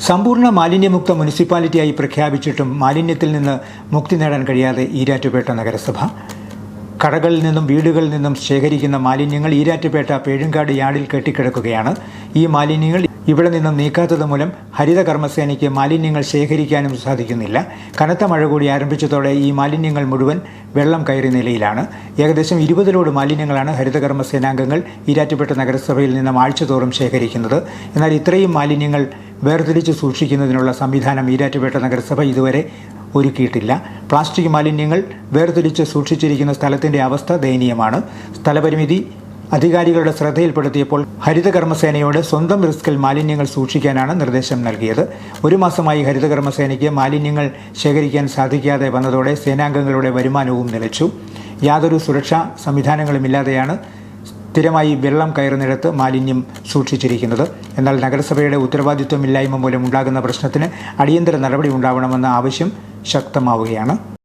സമ്പൂർണ മാലിന്യമുക്ത മുനിസിപ്പാലിറ്റിയായി പ്രഖ്യാപിച്ചിട്ടും മാലിന്യത്തിൽ നിന്ന് മുക്തി നേടാൻ കഴിയാതെ ഈരാറ്റുപേട്ട നഗരസഭ. കടകളിൽ നിന്നും വീടുകളിൽ നിന്നും ശേഖരിക്കുന്ന മാലിന്യങ്ങൾ ഈരാറ്റുപേട്ട പേഴുങ്കാട് യാർഡിൽ കെട്ടിക്കിടക്കുകയാണ്. ഈ മാലിന്യങ്ങൾ ഇവിടെ നിന്നും നീക്കാത്തത് മൂലം ഹരിത കർമ്മസേനയ്ക്ക് മാലിന്യങ്ങൾ ശേഖരിക്കാനും സാധിക്കുന്നില്ല. കനത്ത മഴ കൂടി ആരംഭിച്ചതോടെ ഈ മാലിന്യങ്ങൾ മുഴുവൻ വെള്ളം കയറിയ നിലയിലാണ്. ഏകദേശം ഇരുപതിലോട് മാലിന്യങ്ങളാണ് ഹരിത കർമ്മസേനാംഗങ്ങൾ ഈരാറ്റുപേട്ട നഗരസഭയിൽ നിന്നും ആഴ്ചതോറും ശേഖരിക്കുന്നത്. എന്നാൽ ഇത്രയും മാലിന്യങ്ങൾ വേർതിരിച്ച് സൂക്ഷിക്കുന്നതിനുള്ള സംവിധാനം ഈരാറ്റുപേട്ട നഗരസഭ ഇതുവരെ ഒരുക്കിയിട്ടില്ല. പ്ലാസ്റ്റിക് മാലിന്യങ്ങൾ വേർതിരിച്ച് സൂക്ഷിച്ചിരിക്കുന്ന സ്ഥലത്തിന്റെ അവസ്ഥ ദയനീയമാണ്. സ്ഥലപരിമിതി അധികാരികളുടെ ശ്രദ്ധയിൽപ്പെടുത്തിയപ്പോൾ ഹരിതകർമ്മസേനയോട് സ്വന്തം റിസ്കിൽ മാലിന്യങ്ങൾ സൂക്ഷിക്കാനാണ് നിർദ്ദേശം നൽകിയത്. ഒരു മാസമായി ഹരിതകർമ്മസേനയ്ക്ക് മാലിന്യങ്ങൾ ശേഖരിക്കാൻ സാധിക്കാതെ വന്നതോടെ സേനാംഗങ്ങളുടെ വരുമാനവും നിലച്ചു. യാതൊരു സുരക്ഷാ സംവിധാനങ്ങളുമില്ലാതെയാണ് സ്ഥിരമായി വെള്ളം കയറുന്നിടത്ത് മാലിന്യം സൂക്ഷിച്ചിരിക്കുന്നത്. എന്നാൽ നഗരസഭയുടെ ഉത്തരവാദിത്വമില്ലായ്മ മൂലം ഉണ്ടാകുന്ന പ്രശ്നത്തിന് അടിയന്തര നടപടി ഉണ്ടാവണമെന്ന ആവശ്യം ശക്തമാവുകയാണ്.